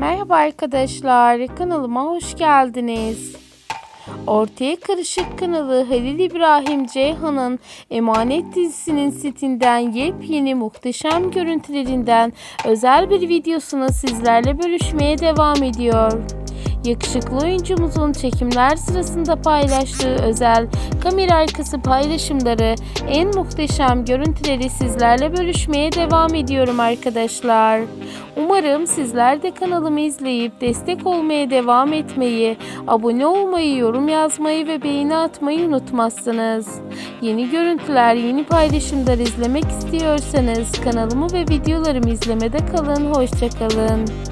Merhaba arkadaşlar, kanalıma hoş geldiniz. Ortaya Karışık kanalı Halil İbrahim Ceyhan'ın Emanet dizisinin setinden yepyeni muhteşem görüntülerinden özel bir videosunu sizlerle bölüşmeye devam ediyor. Yakışıklı oyuncumuzun çekimler sırasında paylaştığı özel kamera arkası paylaşımları, en muhteşem görüntüleri sizlerle bölüşmeye devam ediyorum arkadaşlar. Umarım sizler de kanalımı izleyip destek olmaya devam etmeyi, abone olmayı, yorum yazmayı ve beğeni atmayı unutmazsınız. Yeni görüntüler, yeni paylaşımlar izlemek istiyorsanız kanalımı ve videolarımı izlemede kalın. Hoşçakalın.